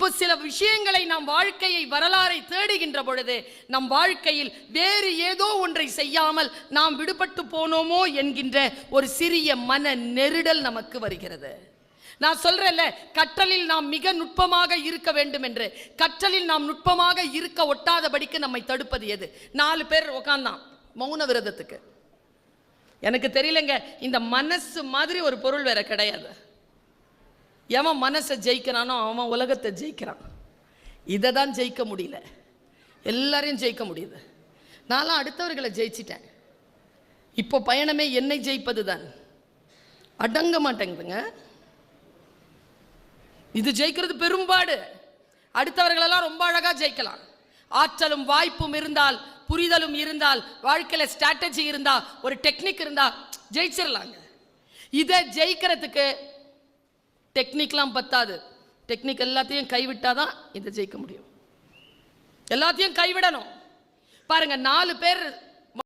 இப்போ சில விஷயங்களை நாம் வாழ்க்கையை வரலாறை தேடுகின்ற பொழுது நம் வாழ்க்கையில் வேறு ஏதோ ஒன்றை செய்யாமல் நாம் விடுபட்டு போனோமோ என்கின்ற ஒரு சிறிய மன நெருடல் நமக்கு வருகிறது. நான் சொல்றேன்ல கற்றலில் நாம் மிக நுட்பமாக இருக்க வேண்டும் என்று. கற்றலில் நாம் நுட்பமாக இருக்க ஒட்டாதபடிக்கு நம்மை தடுப்பது எது? நாலு பேர் உக்காந்தான் மௌன விரதத்துக்கு. எனக்கு தெரியலங்க இந்த மனசு மாதிரி ஒரு பொருள் வேற கிடையாது. எவன் மனசை ஜெயிக்கிறானோ அவன் உலகத்தை ஜெயிக்கிறான். இதை தான் ஜெயிக்க முடியல. எல்லாரையும் ஜெயிக்க முடியுது. நான்லாம் அடுத்தவர்களை ஜெயிச்சிட்டேன். இப்போ பயணமே என்னை ஜெயிப்பது தான் அடங்க மாட்டேங்குதுங்க. இது ஜெயிக்கிறது பெரும்பாடு. அடுத்தவர்களெல்லாம் ரொம்ப அழகா ஜெயிக்கலாம். ஆற்றலும் வாய்ப்பும் இருந்தால் புரிதலும் இருந்தால் வாழ்க்கையில ஸ்ட்ராட்டஜி இருந்தால் ஒரு டெக்னிக் இருந்தா ஜெயிச்சிடலாங்க இதை ஜெயிக்கிறதுக்கு டெக்னிக்லாம் பத்தாது. டெக்னிக் எல்லாத்தையும் கைவிட்டால் தான் இதை ஜெயிக்க முடியும். எல்லாத்தையும் கைவிடணும். பாருங்க நாலு பேர்